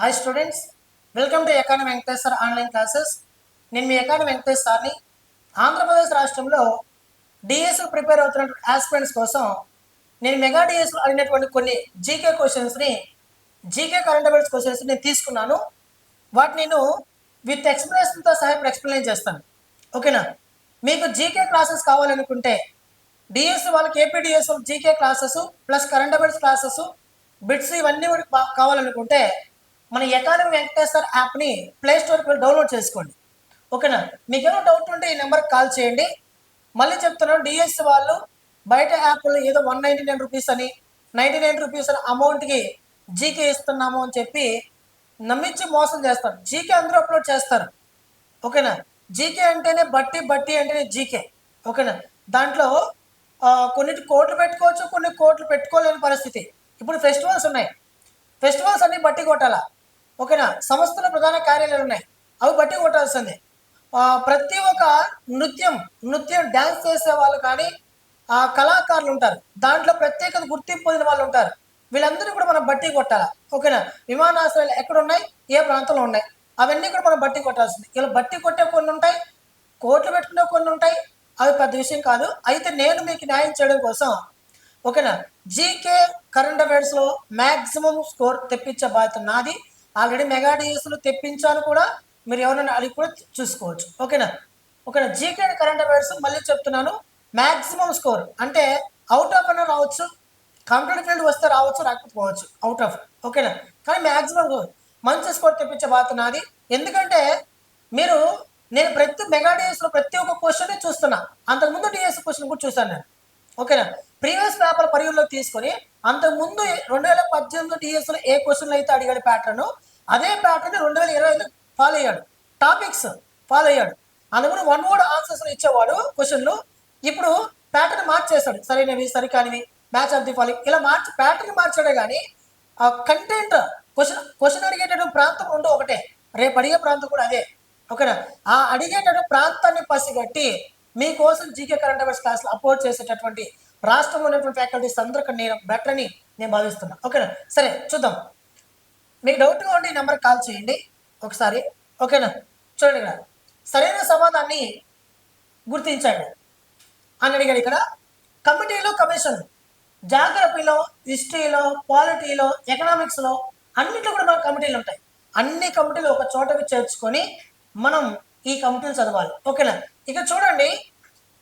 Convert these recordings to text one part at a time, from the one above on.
Hi students welcome to Ekani Venkateshwar online classes నేను మీ ఎకాని వెంకటేష్ సార్ని. ఆంధ్రప్రదేశ్ రాష్ట్రంలో డిఎస్ ప్రిపేర్ అవుతున్న ఆస్పిరెంట్స్ కోసం నేను మెగా డిఎస్ అడిగినటువంటి కొన్ని జీకే క్వశ్చన్స్ని జీకే కరెంట్ అఫైర్స్ క్వశ్చన్స్ నేను తీసుకున్నాను. వాటిని నేను విత్ ఎక్స్ప్లెనేషన్తో సహా ఇప్పుడు ఎక్స్ప్లెయిన్ చేస్తాను. ఓకేనా మీకు జీకే క్లాసెస్ కావాలనుకుంటే డిఎస్ వాళ్ళకి APDS GK classes plus current affairs classes bits ఇవన్నీ కూడా కావాలనుకుంటే మన ఎకానమీ వెంకటేశ్వర్ యాప్ని ప్లే స్టోర్కి వెళ్ళి డౌన్లోడ్ చేసుకోండి. ఓకేనా? మీకు ఏమైనా డౌట్ ఉంటే ఈ నెంబర్కి కాల్ చేయండి. మళ్ళీ చెప్తున్నాను డిఎస్ వాళ్ళు బయట యాప్లో ఏదో వన్ నైంటీ నైన్ రూపీస్ అని నైంటీ నైన్ రూపీస్ అని అమౌంట్కి జీకే ఇస్తున్నాము అని చెప్పి నమ్మించి మోసం చేస్తారు. జీకే అందరూ అప్లోడ్ చేస్తారు. ఓకేనా? జీకే అంటేనే బట్టి బట్టి అంటేనే జీకే ఓకేనా? దాంట్లో కొన్ని కొన్నిటి కోట్లు పెట్టుకోవచ్చు కొన్ని కోట్లు పెట్టుకోలేని పరిస్థితి. ఇప్పుడు ఫెస్టివల్స్ ఉన్నాయి. ఫెస్టివల్స్ అన్ని బట్టి కొట్టాలా? ఓకేనా? సంస్థల ప్రధాన కార్యాలయాలు ఉన్నాయి. అవి బట్టి కొట్టాల్సిందే. ప్రతి ఒక్క నృత్యం నృత్యం డ్యాన్స్ చేసే వాళ్ళు కానీ ఆ కళాకారులు ఉంటారు. దాంట్లో ప్రత్యేకత గుర్తింపు పొందిన వాళ్ళు ఉంటారు. వీళ్ళందరూ కూడా మనం బట్టి కొట్టాలా? ఓకేనా? విమానాశ్రయాలు ఎక్కడ ఉన్నాయి ఏ ప్రాంతంలో ఉన్నాయి? అవన్నీ కూడా మనం బట్టి కొట్టాల్సింది. ఇలా బట్టి కొట్టే కొన్ని ఉంటాయి కోట్లు పెట్టుకునే కొన్ని ఉంటాయి. అవి పెద్ద విషయం కాదు. అయితే నేను మీకు న్యాయం చేయడం కోసం ఓకేనా? జీకే కరెంట్ అఫైర్స్లో మ్యాక్సిమం స్కోర్ తెప్పించే బాధ్యత నాది. ఆల్రెడీ మెగా డిఎస్లు తెప్పించాను కూడా మీరు ఎవరైనా అడిగి కూడా చూసుకోవచ్చు. ఓకేనా? ఓకేనా? జీకే కరెంట్ అఫైర్స్ మళ్ళీ చెప్తున్నాను. మ్యాక్సిమం స్కోర్ అంటే అవుట్ ఆఫ్ అయినా రావచ్చు కంప్యూటర్ ఫీల్డ్ వస్తే రావచ్చు రాకపోవచ్చు అవుట్ ఆఫ్. ఓకేనా? కానీ మ్యాక్సిమం మంచి స్కోర్ తెప్పించే బాధ్యత నాది. ఎందుకంటే మీరు నేను ప్రతి మెగా డిఎస్లో ప్రతి ఒక్క క్వశ్చన్ చూస్తున్నా. అంతకుముందు డిఎస్ క్వశ్చన్ కూడా చూశాను నేను. ఓకేనా? ప్రీవియస్ పేపర్ పరిగణలోకి తీసుకొని అంతకుముందు రెండు వేల పద్దెనిమిది డిఎస్లో ఏ క్వశ్చన్లు అయితే అడిగాడు ప్యాటర్ను అదే ప్యాటర్న్ రెండు వేల ఇరవై ఐదు ఫాలో అయ్యాడు. టాపిక్స్ ఫాలో అయ్యాడు అందుకని వన్ వర్డ్ ఆన్సర్స్ ఇచ్చేవాడు క్వశ్చన్లు ఇప్పుడు ప్యాటర్న్ మార్చేస్తాడు సరైనవి సరికానివి మ్యాచ్ ఆఫ్ ది ఫాలోయింగ్ ఇలా మార్చి ప్యాటర్న్ మార్చాడే కానీ ఆ కంటెంట్ క్వశ్చన్ క్వశ్చన్ అడిగేటటువంటి ప్రాంతం రెండు ఒకటే. రేపు అడిగే ప్రాంతం కూడా అదే. ఓకేనా? ఆ అడిగేటటువంటి ప్రాంతాన్ని పసిగట్టి మీకోసం జీకే కరెంట్ అఫైర్స్ క్లాసులు అప్లోడ్ చేసేటటువంటి రాష్ట్రంలో ఉన్నటువంటి ఫ్యాకల్టీస్ అందరికీ నేను బెటర్ అని నేను భావిస్తున్నాను ఓకేనా? సరే చూద్దాం. మీకు డౌట్గా ఉండి ఈ నెంబర్కి కాల్ చేయండి ఒకసారి. ఓకేనా? చూడండి ఇక్కడ. సరైన సమాధానాన్ని గుర్తించండి. అని అడిగాడు ఇక్కడ. కమిటీలో కమిషన్. జాగ్రఫీలో హిస్టరీలో పాలిటీలో ఎకనామిక్స్లో అన్నింటిలో కూడా మన కమిటీలు ఉంటాయి. అన్ని కమిటీలు ఒక చోటకి చేర్చుకొని మనం ఈ కమిటీలు చదవాలి. ఓకేనా? ఇక చూడండి.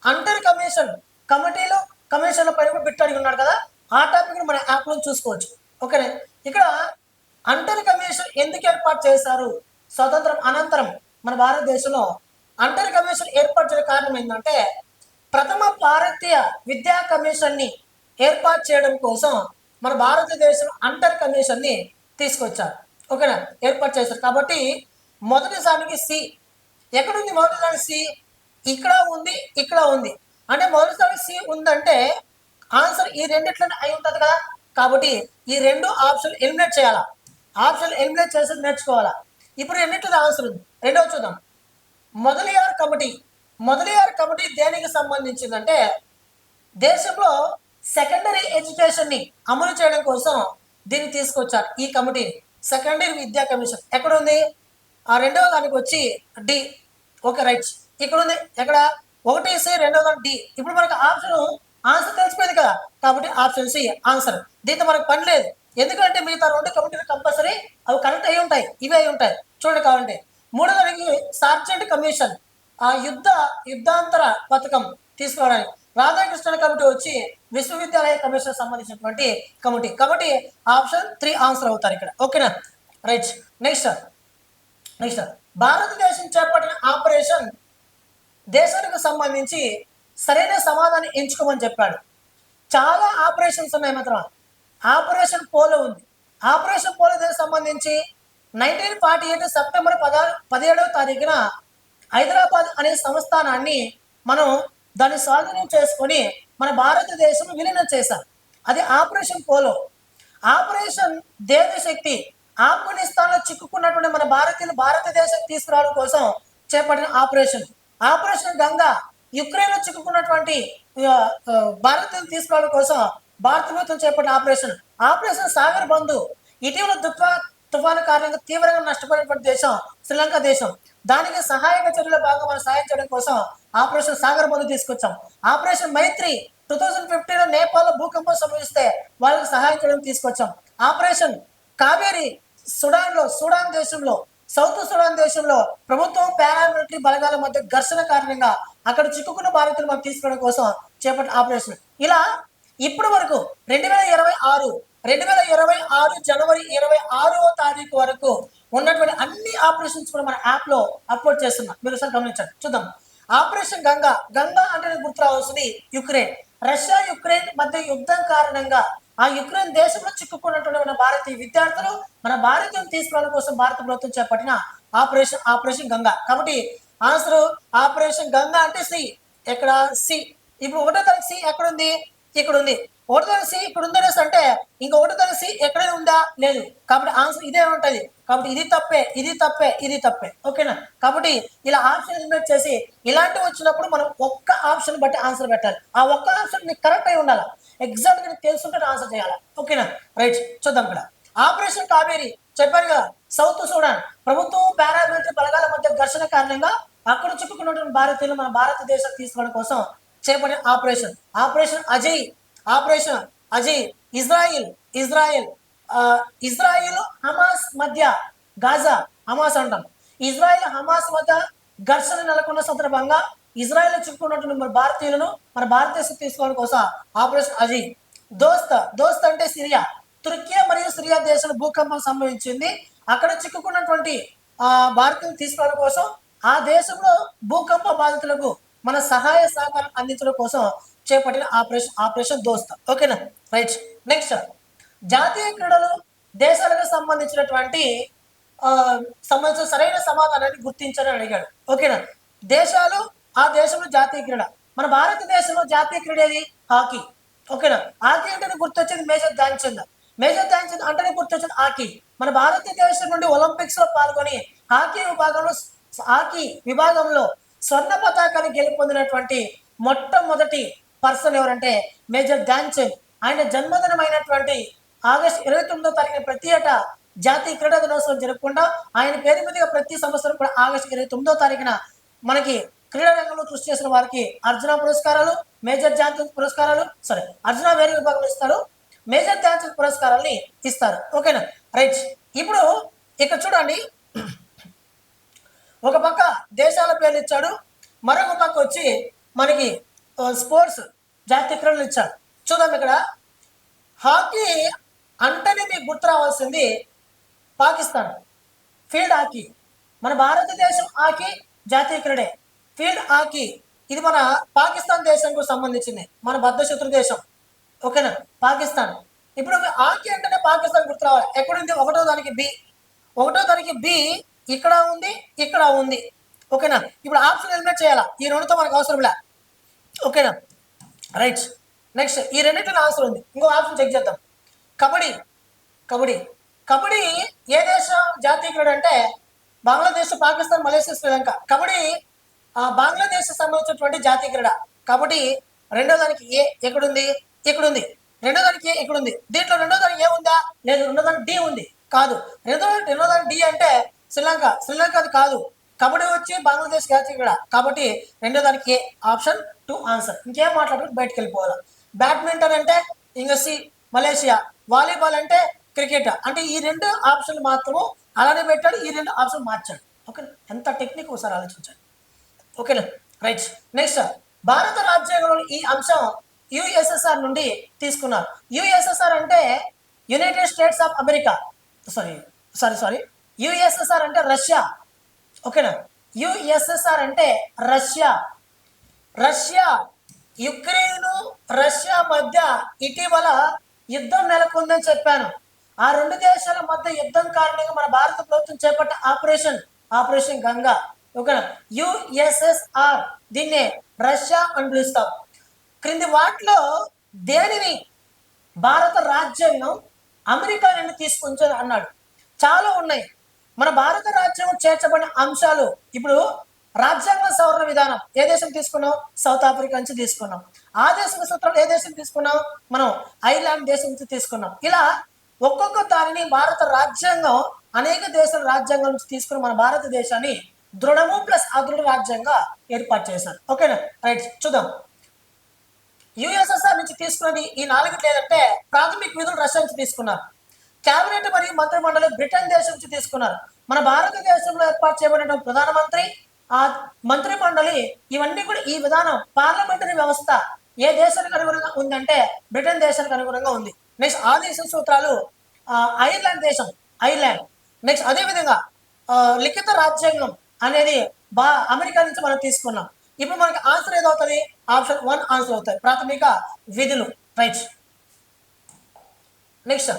అంటర్ కమిషన్. కమిటీలో కమిషన్ల పైన కూడా బిట్ అడిగి ఉన్నాడు కదా. ఆ టాపిక్ మన యాప్లో చూసుకోవచ్చు. ఓకేనా? ఇక్కడ అంటర్ కమిషన్ ఎందుకు ఏర్పాటు చేశారు? స్వతంత్రం అనంతరం మన భారతదేశంలో అంటర్ కమిషన్ ఏర్పాటు చేయడం కారణం ఏంటంటే ప్రథమ భారతీయ విద్యా కమిషన్ని ఏర్పాటు చేయడం కోసం మన భారతదేశం అంటర్ కమిషన్ని తీసుకొచ్చారు. ఓకేనా? ఏర్పాటు చేశారు. కాబట్టి మొదటిసారికి సి. ఎక్కడుంది మొదటిసారి సి? ఇక్కడ ఉంది ఇక్కడ ఉంది. అంటే మొదటిసారి సి ఉందంటే ఆన్సర్ ఈ రెండిట్లోనే అయి ఉంటుంది కదా. కాబట్టి ఈ రెండు ఆప్షన్ ఎలిమినేట్ చేయాలా? ఆప్షన్ ఎలిమినేట్ చేసేది నేర్చుకోవాలా? ఇప్పుడు ఎన్నిట్లో ఆన్సర్ ఉంది రెండవ చూద్దాం. మొదలియార్ కమిటీ. మొదలియార్ కమిటీ దేనికి సంబంధించిందంటే దేశంలో సెకండరీ ఎడ్యుకేషన్ని అమలు చేయడం కోసం దీన్ని తీసుకొచ్చారు ఈ కమిటీని. సెకండరీ విద్యా కమిషన్. ఎక్కడ ఉంది ఆ రెండవ దానికి వచ్చి డి. Okay right. ఇక్కడ ఉంది ఎక్కడ? ఒకటి సి రెండవ దాని డి. ఇప్పుడు మనకు ఆప్షన్ ఆన్సర్ తెలిసిపోయింది కదా. కాబట్టి ఆప్షన్ సి ఆన్సర్. దీంతో మనకు పని లేదు. ఎందుకంటే మిగతా రెండు కమిటీలు కంపల్సరీ అవి కనెక్ట్ అయి ఉంటాయి ఇవే అయి ఉంటాయి. చూడండి కావాలంటే. మూడవదానికి సార్జెంట్ కమిషన్ ఆ యుద్ధ యుద్ధాంతర పథకం తీసుకోవడానికి. రాధాకృష్ణ కమిటీ వచ్చి విశ్వవిద్యాలయ కమిషన్ సంబంధించినటువంటి కమిటీ. కాబట్టి ఆప్షన్ త్రీ ఆన్సర్ అవుతారు ఇక్కడ. ఓకేనా? రైట్. నెక్స్ట్ నెక్స్ట్ భారతదేశం చేపట్టిన ఆపరేషన్ దేశానికి సంబంధించి సరైన సమాధానం ఎంచుకోమని చెప్పాడు. చాలా ఆపరేషన్స్ ఉన్నాయి మాత్రం. ఆపరేషన్ పోలో ఉంది. ఆపరేషన్ పోలో దానికి సంబంధించి నైన్టీన్ ఫార్టీ ఎయిట్ సెప్టెంబర్ పదహారు పదిహేడవ తారీఖున హైదరాబాద్ అనే సంస్థానాన్ని మనం దాన్ని స్వాధీనం చేసుకొని మన భారతదేశం విలీనం చేశాం. అది ఆపరేషన్ పోలో. ఆపరేషన్ దేవశక్తి ఆఫ్ఘనిస్తాన్లో చిక్కుకున్నటువంటి మన భారతీయులు భారతదేశం తీసుకురావడం కోసం చేపట్టిన ఆపరేషన్. ఆపరేషన్ గంగా యుక్రెయిన్లో చిక్కుకున్నటువంటి భారతీయులు తీసుకురావడం కోసం భారత ప్రభుత్వం చేపట్టిన ఆపరేషన్ ఆపరేషన్ సాగర్ బంధు ఇటీవల దుత్వా తుఫాను కారణంగా తీవ్రంగా నష్టపోయినటువంటి దేశం శ్రీలంక దేశం. దానికి సహాయక చర్యల భాగంగా మనం సహాయం చేయడం కోసం ఆపరేషన్ సాగర్ బంధు తీసుకొచ్చాం. ఆపరేషన్ మైత్రి టూ థౌజండ్ ఫిఫ్టీన్లో నేపాల్ భూకంపం సంభవిస్తే వాళ్ళకి సహాయం చేయడం తీసుకొచ్చాం. ఆపరేషన్ కావేరి సుడాన్లో సుడాన్ దేశంలో సౌత్ సుడాన్ దేశంలో ప్రభుత్వం పారామిలిటరీ బలగాల మధ్య ఘర్షణ కారణంగా అక్కడ చిక్కుకున్న బాధితులు మనం తీసుకోవడం కోసం చేపట్టిన ఆపరేషన్. ఇలా ఇప్పటి వరకు రెండు వేల ఇరవై ఆరు రెండు వేల ఇరవై ఆరు జనవరి ఇరవై ఆరో తారీఖు వరకు ఉన్నటువంటి అన్ని ఆపరేషన్స్ కూడా మన యాప్లో అప్లోడ్ చేస్తున్నాం. మీరు ఒకసారి గమనించండి. చూద్దాం. ఆపరేషన్ గంగా గంగా అంటే గుర్తు రావాల్సింది యుక్రెయిన్. రష్యా యుక్రెయిన్ మధ్య యుద్ధం కారణంగా ఆ యుక్రెయిన్ దేశంలో చిక్కుకున్నటువంటి మన భారతీయ విద్యార్థులు మన భారతీయం తీసుకురావడం కోసం భారత ప్రభుత్వం చేపట్టిన ఆపరేషన్ ఆపరేషన్ గంగా. కాబట్టి ఆన్సర్ ఆపరేషన్ గంగా అంటే సి. ఎక్కడ? సి. ఇప్పుడు ఒకటో తరగతి సి ఎక్కడ ఉంది ఇక్కడ ఉంది ఒకటో తరగతి సి ఇక్కడ ఉందనేసి అంటే ఇంకా ఒకటో సి ఎక్కడైనా ఉందా? లేదు. కాబట్టి ఆన్సర్ ఇదే ఉంటుంది. కాబట్టి ఇది తప్పే ఇది తప్పే ఇది తప్పే. ఓకేనా? కాబట్టి ఇలా ఆప్షన్ ఎలిమినేట్ చేసి ఇలాంటివి వచ్చినప్పుడు మనం ఒక్క ఆప్షన్ బట్టి ఆన్సర్ పెట్టాలి. ఆ ఒక్క ఆప్షన్ నీకు కరెక్ట్ అయి ఉండాలి? ఎగ్జాక్ట్గా నీకు తెలుసుంటే ఆన్సర్ చేయాలి? ఓకేనా? రైట్. చూద్దాం ఇక్కడ. ఆపరేషన్ కావేరీ. చెప్పాను కదా సౌత్ సూడాన్. ప్రభుత్వం పారామిలిటరీ బలగాల మధ్య ఘర్షణ కారణంగా అక్కడ చిక్కుకున్నటువంటి భారతీయులు మన భారతదేశం తీసుకోవడం కోసం చేపట్టిన operation. Operation Ajay. Operation Ajay. Israel Israel ఆ, ఇజ్రాయిల్ హమాస్ మధ్య గాజా హమాస్ అంటాం. ఇజ్రాయిల్ హమాస్ మధ్య ఘర్షణ నెలకొన్న సందర్భంగా ఇజ్రాయెల్ చిక్కుకున్నటువంటి మన భారతీయులను మన భారతదేశం తీసుకోవడం కోసం ఆపరేషన్ అజయ్. దోస్త్ దోస్త్ అంటే సిరియా. తుర్కియా మరియు సిరియా దేశంలో భూకంపం సంభవించింది. అక్కడ చిక్కుకున్నటువంటి ఆ భారతీయులు తీసుకోవడం కోసం ఆ దేశంలో భూకంప బాధితులకు మన సహాయ సహకారం అందించడం కోసం చేపట్టిన ఆపరేషన్ ఆపరేషన్ దోస్త. ఓకేనా? రైట్. నెక్స్ట్. జాతీయ క్రీడలు దేశాలకు సంబంధించినటువంటి ఆ, సంబంధించిన సరైన సమాధానాన్ని గుర్తించని అడిగాడు. ఓకేనా? దేశాలు ఆ దేశంలో జాతీయ క్రీడ. మన భారతదేశంలో జాతీయ క్రీడ ఏది? హాకీ. ఓకేనా? హాకీ అంటే గుర్తొచ్చేది మేజర్ ధ్యాన్ చంద్. మేజర్ ధ్యాన్ చంద్ అంటేనే గుర్తొచ్చేది హాకీ. మన భారతదేశం నుండి ఒలింపిక్స్లో పాల్గొని హాకీ విభాగంలో హాకీ విభాగంలో స్వర్ణ పతాకాన్ని గెలుపొందినటువంటి మొట్టమొదటి పర్సన్ ఎవరంటే మేజర్ ధ్యాన్చంద్ ఆయన జన్మదినమైనటువంటి ఆగస్టు ఇరవై తొమ్మిదో తారీఖున ప్రతి ఏటా జాతీయ క్రీడా దినోత్సవం జరుపుకుంటా ఆయన పేరు మీదుగా ప్రతి సంవత్సరం కూడా ఆగస్టు ఇరవై తొమ్మిదో తారీఖున మనకి క్రీడా రంగంలో కృషి చేసిన వారికి అర్జున పురస్కారాలు మేజర్ ధ్యాన్చంద్ పురస్కారాలు సారీ అర్జున వేరే విభాగంలో ఇస్తారు. మేజర్ ధ్యాన్చంద్ పురస్కారాల్ని ఇస్తారు. ఓకేనా? రైట్. ఇప్పుడు ఇక్కడ చూడండి ఒక పక్క దేశాల పేర్లు ఇచ్చాడు మరొక పక్క వచ్చి మనకి స్పోర్ట్స్ జాతీయ క్రీడలు ఇచ్చాడు. చూద్దాం ఇక్కడ. హాకీ అంటేనే మీకు గుర్తు రావాల్సింది పాకిస్తాన్. Field hockey. మన భారతదేశం హాకీ జాతీయ క్రీడే. Field hockey. ఇది మన పాకిస్తాన్ దేశంకు సంబంధించింది. మన బద్ధశత్రు దేశం. ఓకేనా? పాకిస్తాన్. ఇప్పుడు హాకీ అంటేనే పాకిస్తాన్ గుర్తు రావాలి. ఎక్కడుంది? ఒకటో దానికి బి. ఒకటో దానికి బి ఇక్కడ ఉంది ఇక్కడ ఉంది. ఓకేనా? ఇప్పుడు ఆప్షన్ ఎలిమినేట్ చేయాలా? ఈ రెండుతో మనకు అవసరం లే. ఓకేనా? రైట్. నెక్స్ట్ ఈ రెండింటిలో ఆన్సర్ ఉంది. ఇంకో ఆప్షన్ చెక్ చేద్దాం. కబడ్డీ. కబడ్డీ. కబడ్డీ ఏ దేశం జాతీయ క్రీడ అంటే? బంగ్లాదేశ్ పాకిస్తాన్ మలేషియా శ్రీలంక. కబడ్డీ ఆ, బంగ్లాదేశ్ సంబంధించినటువంటి జాతీయ క్రీడ. కబడ్డీ రెండో దానికి ఏ ఎక్కడుంది? ఇక్కడుంది. రెండో దానికి ఏ ఇక్కడుంది? దీంట్లో రెండో దానికి ఏ ఉందా? లేదు రెండో దానికి డి ఉంది. కాదు. రెండో రెండో దానికి డి అంటే శ్రీలంక. శ్రీలంక అది కాదు. కబడ్డీ వచ్చి బంగ్లాదేశ్ క్యాచ్ ఇక్కడ. కాబట్టి రెండో దానికి ఏ ఆప్షన్? To answer. ఇంకేం మాట్లాడుకుంటూ బయటకు వెళ్ళిపోవాలి. బ్యాడ్మింటన్ అంటే ఇంకా సి మలేషియా. వాలీబాల్ అంటే క్రికెట్. అంటే ఈ రెండు ఆప్షన్లు మాత్రము అలానే పెట్టాడు. ఈ రెండు ఆప్షన్ మార్చాడు. ఓకే? ఎంత టెక్నిక్ ఒకసారి ఆలోచించండి. ఓకేనా? రైట్. నెక్స్ట్ భారత రాజ్యాంగంలోని ఈ అంశం యుఎస్ఎస్ఆర్ నుండి తీసుకున్నారు. యుఎస్ఎస్ఆర్ అంటే United States of America. Sorry sorry sorry. USSR అంటే రష్యా. ఓకేనా? యుఎస్ఎస్ఆర్ అంటే రష్యా. రష్యా యుక్రెయిన్ రష్యా మధ్య ఇటీవల యుద్ధం నెలకొందని చెప్పాను. ఆ రెండు దేశాల మధ్య యుద్ధం కారణంగా మన భారత ప్రభుత్వం చేపట్ట ఆపరేషన్ ఆపరేషన్ గంగా. ఓకేనా? యుఎస్ఎస్ఆర్ దీన్నే రష్యా అని పిలుస్తాం. క్రింది వాటిలో దేనిని భారత రాజ్యాంగం అమెరికా నుండి తీసుకొచ్చారు అన్నాడు? చాలా ఉన్నాయి. మన భారత రాజ్యం చేర్చబడిన అంశాలు ఇప్పుడు రాజ్యాంగ సవరణ విధానం ఏ దేశం తీసుకున్నాం? సౌత్ ఆఫ్రికా నుంచి తీసుకున్నాం. ఆ దేశం సూత్రాలు ఏ దేశం తీసుకున్నాం? మనం ఐర్లాండ్ దేశం నుంచి తీసుకున్నాం. ఇలా ఒక్కొక్క దానిని భారత రాజ్యాంగం అనేక దేశాల రాజ్యాంగం నుంచి తీసుకుని మన భారతదేశాన్ని దృఢము ప్లస్ అదృఢ రాజ్యంగా ఏర్పాటు చేశారు. ఓకేనా? రైట్ చూద్దాం. యుఎస్ఎస్ఆర్ నుంచి తీసుకున్నది ఈ నాలుగు లేదంటే ప్రాథమిక విధులు రష్యా నుంచి తీసుకున్నారు. కేబినెట్ మరియు మంత్రి మండలి బ్రిటన్ దేశం నుంచి తీసుకున్నారు. మన భారతదేశంలో ఏర్పాటు చేయబడిన ప్రధానమంత్రి ఆ మంత్రి మండలి ఇవన్నీ కూడా ఈ విధానం పార్లమెంటరీ వ్యవస్థ ఏ దేశానికి అనుగుణంగా ఉందంటే బ్రిటన్ దేశానికి అనుగుణంగా ఉంది. నెక్స్ట్ ఆదేశ సూత్రాలు ఐర్లాండ్ దేశం ఐర్లాండ్. నెక్స్ట్ అదేవిధంగా లిఖిత రాజ్యాంగం అనేది బా అమెరికా నుంచి మనం తీసుకున్నాం. ఇప్పుడు మనకి ఆన్సర్ ఏదవుతుంది? ఆప్షన్ వన్ ఆన్సర్ అవుతాయి ప్రాథమిక విధులు రైట్ నెక్స్ట్.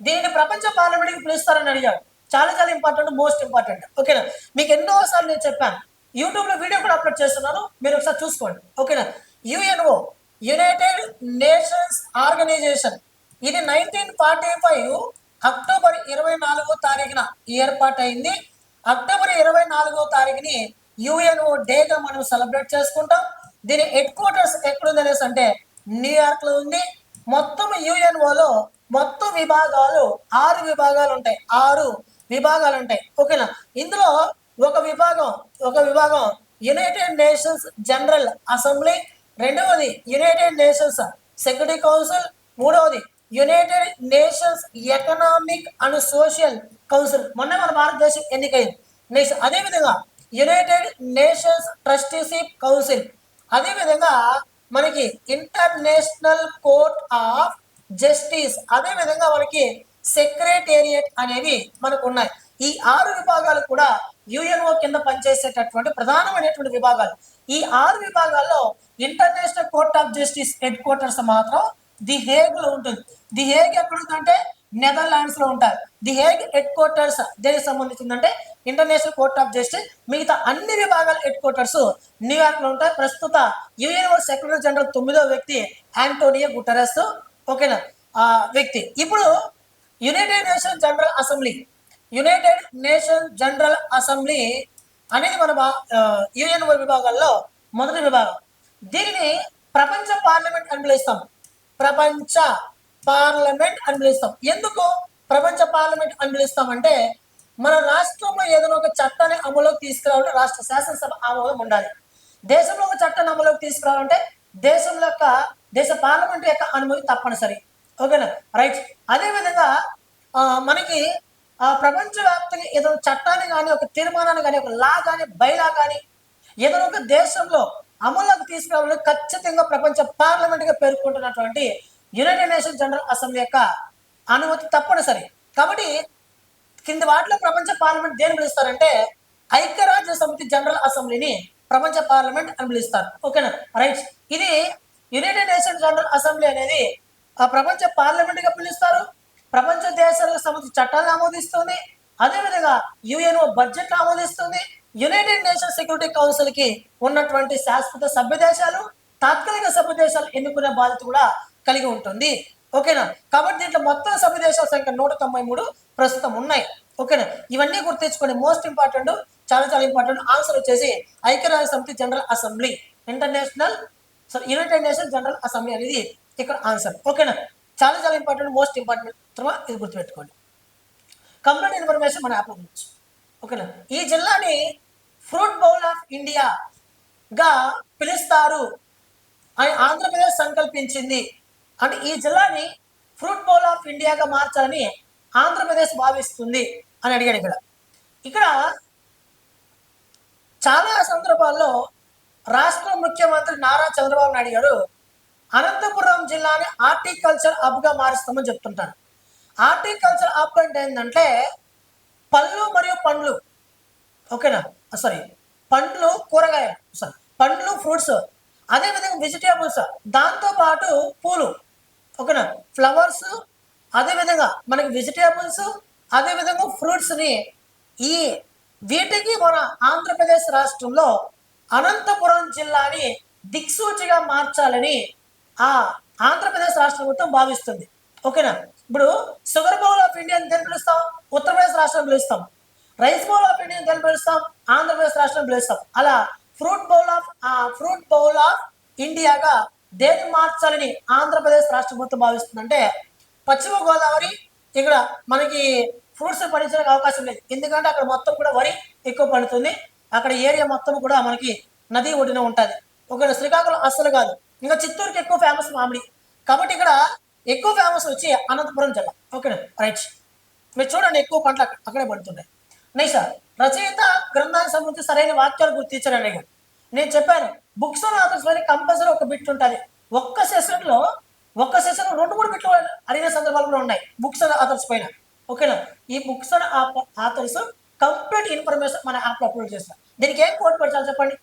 దీనిని ప్రపంచ పార్లమెంట్కి పిలుస్తారని అడిగాడు చాలా చాలా ఇంపార్టెంట్ మోస్ట్ ఇంపార్టెంట్ ఓకేనా మీకు ఎన్నోసార్లు నేను చెప్పాను. యూట్యూబ్లో వీడియో కూడా అప్లోడ్ చేస్తున్నాను. మీరు ఒకసారి చూసుకోండి. ఓకేనా యుఎన్ఓ యునైటెడ్ నేషన్స్ ఆర్గనైజేషన్ ఇది నైన్టీన్ ఫార్టీ ఫైవ్ అక్టోబర్ ఇరవై నాలుగో తారీఖున ఏర్పాటైంది అక్టోబర్ ఇరవై నాలుగో తారీఖుని యుఎన్ఓ డేగా మనం సెలబ్రేట్ చేసుకుంటాం. దీని హెడ్ క్వార్టర్స్ ఎక్కడుంది అనేసి అంటే న్యూయార్క్లో ఉంది. మొత్తం యుఎన్ఓలో మొత్తం విభాగాలు ఆరు విభాగాలు ఉంటాయి ఆరు విభాగాలు ఉంటాయి ఓకేనా? ఇందులో ఒక విభాగం ఒక విభాగం యునైటెడ్ నేషన్స్ జనరల్ అసెంబ్లీ రెండవది యునైటెడ్ నేషన్స్ సెక్యూరిటీ కౌన్సిల్ మూడవది United Nations Economic and Social Council మొన్న మన భారతదేశం ఎన్నికైంది. నెక్స్ట్ అదేవిధంగా యునైటెడ్ నేషన్స్ ట్రస్టీషిప్ కౌన్సిల్ అదేవిధంగా మనకి ఇంటర్నేషనల్ కోర్ట్ ఆఫ్ జస్టిస్. అదే విధంగా మనకి సెక్రటేరియట్ అనేవి మనకు ఉన్నాయి ఈ ఆరు విభాగాలు కూడా యుఎన్ఓ కింద పనిచేసేటటువంటి ప్రధానమైనటువంటి విభాగాలు. ఈ ఆరు విభాగాల్లో International Court of Justice headquarters మాత్రం ది హేగ్లో ఉంటుంది. ది హేగ్ ఎక్కడ ఉందంటే నెదర్లాండ్స్లో ఉంటారు. ది హేగ్ హెడ్ క్వార్టర్స్ దేనికి సంబంధించిందంటే ఇంటర్నేషనల్ కోర్ట్ ఆఫ్ జస్టిస్ మిగతా అన్ని విభాగాల హెడ్ క్వార్టర్స్ న్యూయార్క్లో ఉంటాయి. ప్రస్తుత యుఎన్ఓ సెక్రటరీ జనరల్ తొమ్మిదో వ్యక్తి ఆంటోనియో గుటరస్. ఓకేనా? ఆ వ్యక్తి. ఇప్పుడు United Nation General Assembly United Nation General Assembly అనేది మన యుఎన్ఓ విభాగాల్లో మొదటి విభాగం. దీనిని ప్రపంచ పార్లమెంట్ అని పిలుస్తాం. ప్రపంచ పార్లమెంట్ అని పిలుస్తాం. ఎందుకు ప్రపంచ పార్లమెంట్ అని పిలుస్తామంటే మన రాష్ట్రంలో ఏదైనా ఒక చట్టాన్ని అమలులోకి తీసుకురావాలంటే రాష్ట్ర శాసనసభ ఆమోదం ఉండాలి. దేశంలో ఒక చట్టాన్ని అమలులోకి తీసుకురావాలంటే దేశం యొక్క దేశ పార్లమెంట్ యొక్క అనుమతి తప్పనిసరి. ఓకేనా? రైట్. అదేవిధంగా మనకి ఆ ప్రపంచవ్యాప్తంగా ఏదైనా చట్టాన్ని కానీ ఒక తీర్మానాన్ని కానీ ఒక లా కానీ బైలా కానీ ఏదైనా ఒక దేశంలో అమల్లోకి తీసుకురావాలని ఖచ్చితంగా ప్రపంచ పార్లమెంట్గా పేర్కొంటున్నటువంటి యునైటెడ్ నేషన్స్ జనరల్ అసెంబ్లీ యొక్క అనుమతి తప్పనిసరి. కాబట్టి కింది వాటిలో ప్రపంచ పార్లమెంట్ దేని పిలుస్తారంటే ఐక్యరాజ్య సమితి జనరల్ అసెంబ్లీని ప్రపంచ పార్లమెంట్ అని పిలుస్తారు. ఓకేనా? రైట్. ఇది యునైటెడ్ నేషన్ జనరల్ అసెంబ్లీ అనేది ఆ ప్రపంచ పార్లమెంట్గా పిలుస్తారు. ప్రపంచ దేశాలకు సంబంధించి చట్టాలను ఆమోదిస్తుంది. అదేవిధంగా యుఎన్ఓ బడ్జెట్ ఆమోదిస్తుంది. యునైటెడ్ నేషన్ సెక్యూరిటీ కౌన్సిల్కి ఉన్నటువంటి శాశ్వత సభ్య దేశాలు తాత్కాలిక సభ్య దేశాలు ఎన్నుకునే బాధ్యత కూడా కలిగి ఉంటుంది. ఓకేనా? కాబట్టి దీంట్లో మొత్తం సభ్య దేశాల సంఖ్య నూట తొంభై మూడు ప్రస్తుతం ఉన్నాయి. ఓకేనా? ఇవన్నీ గుర్తించుకోండి మోస్ట్ ఇంపార్టెంట్ చాలా చాలా ఇంపార్టెంట్ ఆన్సర్ వచ్చేసి ఐక్యరాజ్య సమితి General Assembly International sorry United Nation General Assembly అనేది ఇక్కడ ఆన్సర్. ఓకేనా? చాలా చాలా ఇంపార్టెంట్ మోస్ట్ ఇంపార్టెంట్. తర్వాత ఇది గుర్తుపెట్టుకోండి. కంప్లీట్ ఇన్ఫర్మేషన్ మన యాప్ గురించి ఓకేనా? ఈ జిల్లాని ఫ్రూట్ బౌల్ ఆఫ్ ఇండియాగా పిలుస్తారు అని ఆంధ్రప్రదేశ్ సంకల్పించింది. అంటే ఈ జిల్లాని ఫ్రూట్ బౌల్ ఆఫ్ ఇండియాగా మార్చాలని ఆంధ్రప్రదేశ్ భావిస్తుంది అని అడిగాడు ఇక్కడ. ఇక్కడ చాలా సందర్భాల్లో రాష్ట్ర ముఖ్యమంత్రి నారా చంద్రబాబు నాయుడు గారు అనంతపురం జిల్లాని ఆర్టికల్చర్ హబ్గా మారుస్తామని చెప్తుంటారు. ఆర్టికల్చర్ హబ్ అంటే ఏంటంటే పళ్ళు మరియు పండ్లు. ఓకేనా? సారీ పండ్లు కూరగాయలు. సారీ పండ్లు ఫ్రూట్స్ అదేవిధంగా వెజిటేబుల్స్ దాంతో పాటు పూలు. ఓకేనా? ఫ్లవర్స్ అదేవిధంగా మనకి వెజిటేబుల్స్ అదేవిధంగా ఫ్రూట్స్ని ఈ వీటికి మన ఆంధ్రప్రదేశ్ రాష్ట్రంలో అనంతపురం జిల్లాని దిక్సూచిగా మార్చాలని ఆ ఆంధ్రప్రదేశ్ రాష్ట్ర ప్రభుత్వం భావిస్తుంది. ఓకేనా? ఇప్పుడు షుగర్ బౌల్ ఆఫ్ ఇండియా అని దేని పిలుస్తాం ఉత్తరప్రదేశ్ రాష్ట్రం పిలుస్తాం. రైస్ బౌల్ ఆఫ్ ఇండియా అని దేని పిలుస్తాం ఆంధ్రప్రదేశ్ రాష్ట్రం పిలుస్తాం. అలా fruit bowl of fruit bowl of ఇండియాగా దేన్ని మార్చాలని ఆంధ్రప్రదేశ్ రాష్ట్ర ప్రభుత్వం భావిస్తుందంటే పశ్చిమ గోదావరి ఇక్కడ మనకి ఫ్రూట్స్ పండించడానికి అవకాశం లేదు. ఎందుకంటే అక్కడ మొత్తం కూడా వరి ఎక్కువ పండుతుంది. అక్కడ ఏరియా మొత్తం కూడా మనకి నది ఒడిన ఉంటుంది. ఒక శ్రీకాకుళం అస్సలు కాదు. ఇంకా చిత్తూరుకి ఎక్కువ ఫేమస్ మామిడి. కాబట్టి ఇక్కడ ఎక్కువ ఫేమస్ వచ్చి అనంతపురం జిల్లా. ఓకేనా రైట్ మీరు చూడండి ఎక్కువ పంటలు అక్కడ- అక్కడే పడుతుంటాయి. నైసా రచయిత గ్రంథానికి సంబంధించి సరైన వాక్యాలు గుర్తించారని అడిగారు నేను చెప్పాను బుక్స్ ఆథర్స్ కంపల్సరీ ఒక బిట్ ఉంటుంది. ఒక్క సెషన్లో ఒక్క సెషన్ రెండు మూడు బిట్లు అడిగిన సందర్భాలు కూడా ఉన్నాయి. బుక్స్ ఆథర్స్ పైన. ఓకేనా? ఈ బుక్స్ ఆథర్స్ కంప్లీట్ ఇన్ఫర్మేషన్ మన యాప్లో అప్లోడ్ చేస్తాం దీనికి ఏం కోడ్ పెట్టాలి చెప్పండి?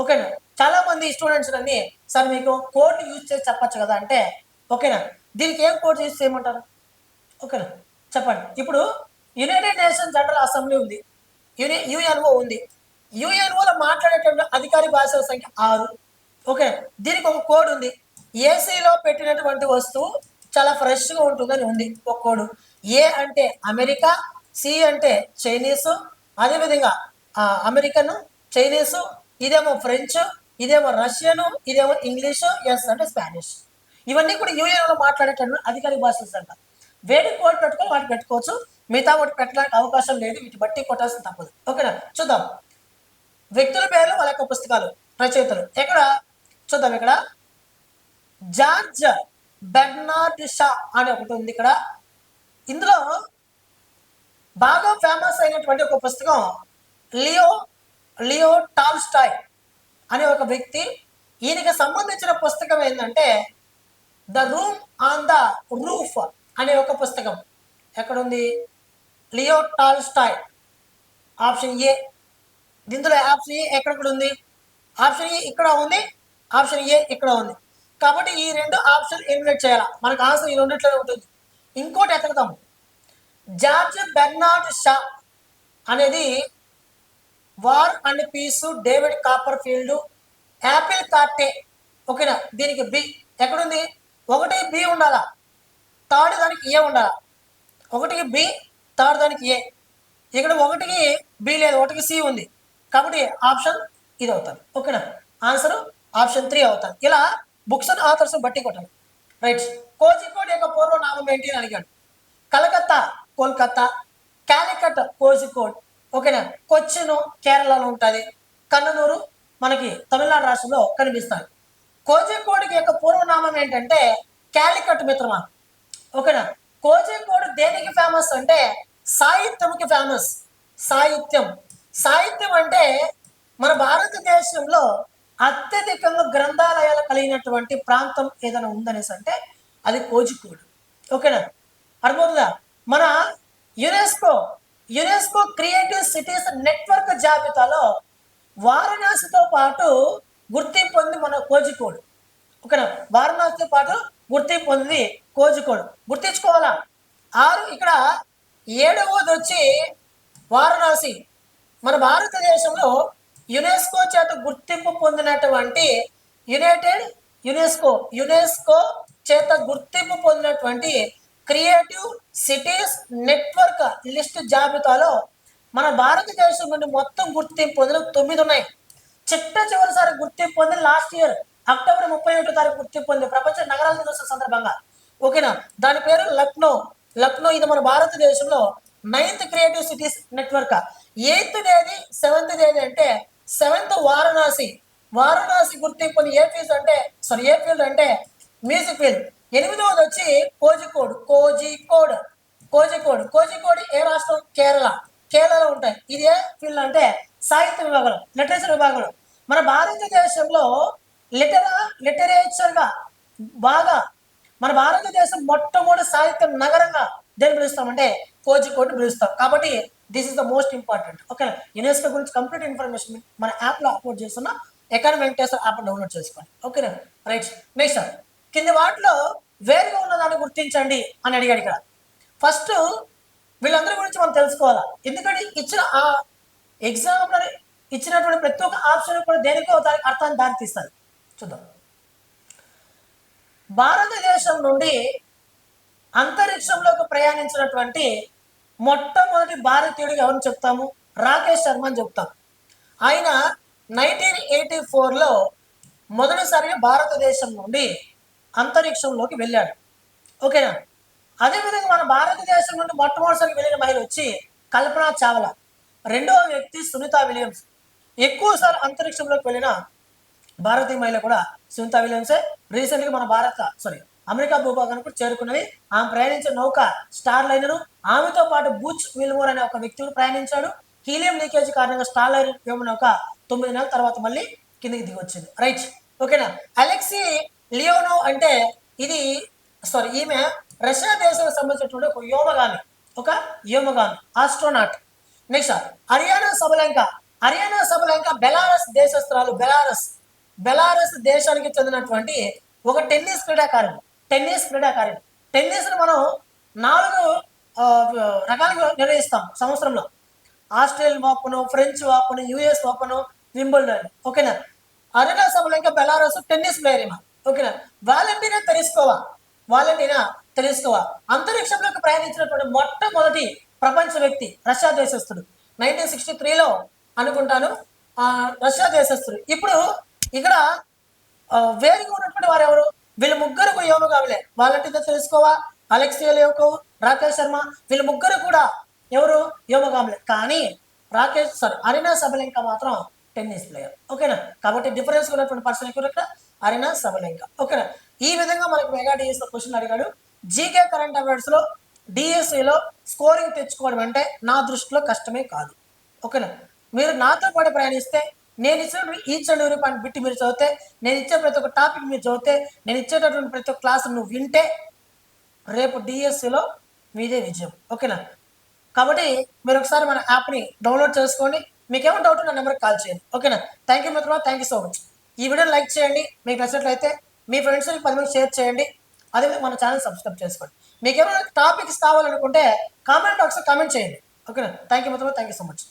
ఓకేనా? చాలా మంది స్టూడెంట్స్ అన్ని సార్ మీకు కోడ్ యూజ్ చేసి చెప్పచ్చు కదా అంటే ఓకేనా? దీనికి ఏం కోడ్ యూజ్ చేయమంటారు? ఓకేనా? చెప్పండి. ఇప్పుడు యునైటెడ్ నేషన్స్ జనరల్ అసెంబ్లీ ఉంది. యుని యుఎన్ఓ ఉంది. యుఎన్ఓలో మాట్లాడేటువంటి అధికారి భాషల సంఖ్య ఆరు. ఓకే దీనికి ఒక కోడ్ ఉంది. ఏసీలో పెట్టినటువంటి వస్తువు చాలా ఫ్రెష్గా ఉంటుందని ఉంది. ఒక కోడ్. ఏ అంటే అమెరికా సి అంటే చైనీసు అదేవిధంగా ఆ, అమెరికను చైనీసు ఇదేమో ఫ్రెంచ్ ఇదేమో రష్యను ఇదేమో ఇంగ్లీషు ఎస్ అంటే స్పానిష్. ఇవన్నీ కూడా యూఏలో మాట్లాడేటటువంటి అధికారిక భాషలు అంట. వేడి కోడ్ పెట్టుకొని వాటి పెట్టుకోవచ్చు. మిగతా వాటి పెట్టడానికి అవకాశం లేదు. వీటి బట్టి కొట్టాల్సిన తప్పదు. ఓకేనా? చూద్దాం. వ్యక్తుల పేర్లు వాళ్ళ యొక్క పుస్తకాలు రచయితలు. ఎక్కడ? చూద్దాం ఇక్కడ. జార్జ్ బెర్నార్డ్ షా అని ఒకటి ఉంది ఇక్కడ. ఇందులో బాగా ఫేమస్ అయినటువంటి ఒక పుస్తకం లియో లియో టాల్స్టాయ్ అనే ఒక వ్యక్తి. ఈయనకి సంబంధించిన పుస్తకం ఏంటంటే the room on the roof అనే ఒక పుస్తకం. ఎక్కడుంది? Leo Tolstoy. Option A. ఇందులో ఆప్షన్ ఏ ఎక్కడ కూడా ఉంది ఆప్షన్ ఏ ఇక్కడ ఉంది ఆప్షన్ ఏ ఇక్కడ ఉంది. కాబట్టి ఈ రెండు ఆప్షన్ ఎలిమినేట్ చేయాలి? మనకు ఆన్సర్ ఈ రెండిట్లోనే ఉంటుంది. ఇంకోటి ఎతకదాము జార్జ్ బెర్నార్డ్ షా అనేది war and peace David Copperfield apple cart ఓకేనా? దీనికి బి ఎక్కడుంది? ఒకటి బి ఉండాలా? థర్డ్ దానికి ఏ ఉండాలా? ఒకటికి బి థర్డ్ దానికి ఏ? ఇక్కడ ఒకటికి బి లేదు ఒకటికి సి ఉంది. కాబట్టి ఆప్షన్ ఇది అవుతుంది ఓకేనా? ఆన్సర్ ఆప్షన్ త్రీ అవుతుంది ఇలా బుక్స్ అండ్ ఆథర్స్ బట్టి కొట్టాలి రైట్ కోజికోడ్ యొక్క పూర్వనామం ఏంటి అని అడిగాడు. కలకత్తా కోల్కత్తా క్యాలికట్ కోజికోడ్. ఓకేనా? కొచ్చిను కేరళలో ఉంటుంది. కన్ననూరు మనకి తమిళనాడు రాష్ట్రంలో కనిపిస్తాయి. కోజికోడ్కి యొక్క పూర్వనామం ఏంటంటే క్యాలికట్ మిత్రమా? ఓకేనా? కోజికోడ్ దేనికి ఫేమస్ అంటే సాహిత్యంకి ఫేమస్ సాహిత్యం. సాహిత్యం అంటే మన భారతదేశంలో అత్యధికంగా గ్రంథాలయాలు కలిగినటువంటి ప్రాంతం ఏదైనా ఉందనేసి అంటే అది కోజికోడ్. ఓకేనా? అర్థమవుతుందా? మన UNESCO UNESCO creative cities network జాబితాలో వారణాసితో పాటు గుర్తింపు పొంది మన కోజికోడ్. ఓకేనా? వారణాసితో పాటు గుర్తింపు పొందింది కోజికోడ్. గుర్తించుకోవాలా? ఆరు ఇక్కడ ఏడవది వచ్చి వారణాసి. మన భారతదేశంలో యునెస్కో చేత గుర్తింపు పొందినటువంటి యునైటెడ్ యునెస్కో యునెస్కో చేత గుర్తింపు పొందినటువంటి క్రియేటివ్ సిటీస్ నెట్వర్క్ లిస్ట్ జాబితాలో మన భారతదేశం నుండి మొత్తం గుర్తింపు పొందిన తొమ్మిది ఉన్నాయి. చిట్ట చివరిసారి గుర్తింపు పొంది లాస్ట్ ఇయర్ అక్టోబర్ ముప్పై ఒకటో తారీఖు గుర్తింపు పొంది ప్రపంచ నగరాల దినోత్సవం సందర్భంగా. ఓకేనా? దాని పేరు లక్నో. లక్నో ఇది మన భారతదేశంలో ninth creative cities network eighth డేది seventh డేది అంటే సెవెంత్ వారణాసి. వారణాసి గుర్తింపు ఏ ఫీల్డ్ అంటే సారీ ఏ ఫీల్డ్ అంటే మ్యూజిక్ ఫీల్డ్. ఎనిమిదవది వచ్చి కోజికోడ్ కోజికోడ్. కోజికోడ్. కోజికోడ్ ఏ రాష్ట్రం? కేరళ. కేరళలో ఉంటాయి. ఇది ఏ ఫీల్డ్ అంటే సాహిత్య విభాగం లిటరేచర్ విభాగం మన భారతదేశంలో లిటరా లిటరేచర్గా బాగా మన భారతదేశం మొట్టమొదటి సాహిత్య నగరంగా దేని పిలుస్తామంటే కోజికోడ్ పిలుస్తాం. కాబట్టి this is the most important okay UNESCO గురించి కంప్లీట్ ఇన్ఫర్మేషన్ మన యాప్లో అప్లోడ్ చేస్తున్న ఎకానమీ వెంకటేశ్వర యాప్ డౌన్లోడ్ చేసుకోండి. ఓకేనా రైట్ నెక్స్ట్ కింది వాటిలో వేరుగా ఉన్నదాన్ని గుర్తించండి అని అడిగాడు ఇక్కడ. ఫస్ట్ వీళ్ళందరి గురించి మనం తెలుసుకోవాలా? ఎందుకంటే ఇచ్చిన ఆ ఎగ్జామ్లో ఇచ్చినటువంటి ప్రతి ఒక్క ఆప్షన్ కూడా దేనికో దానికి అర్థాన్ని దారి తీస్తారు చూద్దాం. భారతదేశం నుండి అంతరిక్షంలోకి ప్రయాణించినటువంటి మొట్టమొదటి భారతీయుడిగా ఎవరిని చెప్తాము? రాకేష్ శర్మ అని చెప్తాం. ఆయన నైన్టీన్ ఎయిటీ ఫోర్లో మొదటిసారిగా భారతదేశం నుండి అంతరిక్షంలోకి వెళ్ళాడు. ఓకేనా? అదేవిధంగా మన భారతదేశం నుండి మొట్టమొదటిసారి వెళ్ళిన మహిళ వచ్చి కల్పన చావ్లా. రెండవ వ్యక్తి సునీత విలియమ్స్. ఎక్కువసార్లు అంతరిక్షంలోకి వెళ్ళిన భారతీయ మహిళ కూడా సునీత విలియమ్సే. రీసెంట్గా మన భారత సారీ అమెరికా భూభాగానికి చేరుకున్నది ఆమె ప్రయాణించిన నౌక స్టార్ లైనరు. ఆమెతో పాటు బూచ్ విల్మోర్ అనే ఒక వ్యక్తి కూడా ప్రయాణించాడు. హీలియం లీకేజ్ కారణంగా స్టార్ లైనర్ వ్యోమ నౌక తొమ్మిది నెలల తర్వాత మళ్ళీ కిందికి దిగి వచ్చింది రైట్. ఓకేనా? అలెక్సీ లియోనో అంటే ఇది సారీ ఈమె రష్యా దేశానికి సంబంధించినటువంటి ఒక వ్యోమగామి ఒక వ్యోమగామి astronaut next Aryna Sabalenka. Aryna Sabalenka Belarus దేశస్త్రాలు Belarus. Belarus దేశానికి చెందినటువంటి ఒక టెన్నిస్ క్రీడాకారుడు. టెన్నిస్ క్రీడాకారుడు టెన్నిస్ మనం నాలుగు రకాలుగా నిర్వహిస్తాం సంవత్సరంలో. Australian Open French Open US Open Wimbledon. ఓకేనా? అరెనా ఇంకా బెలారస్ టెన్నిస్ ప్లేయర్ ఏమో. ఓకేనా? వాలంటీనా తెలుసుకోవా? వాలంటీనా తెలుసుకోవా? అంతరిక్షంలోకి ప్రయాణించినటువంటి మొట్టమొదటి ప్రపంచ వ్యక్తి రష్యా దేశస్తుడు నైన్టీన్ సిక్స్టీ త్రీలో అనుకుంటాను. రష్యా దేశస్తుడు ఇప్పుడు ఇక్కడ వేరుగా ఉన్నటువంటి వారు ఎవరు? వీళ్ళు ముగ్గురు యోమగాములే వాళ్ళంటే తెలుసుకోవా? అలెక్సియో లేవకోవ్ రాకేష్ శర్మ? వీళ్ళు ముగ్గురు కూడా ఎవరు? యోమగాములే కానీ రాకేష్ సారీ అరినా సబలింక మాత్రం టెన్నిస్ ప్లేయర్ ఓకేనా కాబట్టి డిఫరెన్స్ ఉన్నటువంటి పర్సన్ ఎక్కువ ఇక్కడ అరినా సబలింక. ఓకేనా ఈ విధంగా మనకు మెగా డిఎస్ క్వశ్చన్ అడిగాడు. జీకే కరెంట్ అఫైర్స్లో డిఎస్సిలో స్కోరింగ్ తెచ్చుకోవడం అంటే నా దృష్టిలో కష్టమే కాదు. ఓకేనా మీరు నాతో పాటు ప్రయాణిస్తే నేను ఇచ్చిన ఈచ్ అండ్ ఎవరి పాయింట్ బిట్టి మీరు చదివితే నేను ఇచ్చే ప్రతి ఒక్క టాపిక్ మీరు చదివితే నేను ఇచ్చేటటువంటి ప్రతి ఒక్క క్లాస్ నువ్వు వింటే రేపు డిఎస్సిలో మీదే విజయం. ఓకేనా? కాబట్టి మీరు ఒకసారి మన యాప్ని డౌన్లోడ్ చేసుకోండి. మీకేమో డౌట్ నా నెంబర్కి కాల్ చేయండి. ఓకేనా? థ్యాంక్ యూ మిత్రులు థ్యాంక్ యూ సో మచ్ ఈ వీడియో లైక్ చేయండి. మీకు నచ్చినట్లయితే మీ ఫ్రెండ్స్కి పది మంది షేర్ చేయండి. అదేవిధంగా మన ఛానల్ సబ్స్క్రైబ్ చేసుకోండి. మీకు ఏమైనా టాపిక్స్ కావాలనుకుంటే కామెంట్ బాక్స్లో కామెంట్ చేయండి. ఓకేనా? థ్యాంక్ యూ మిత్రులు థ్యాంక్ యూ సో మచ్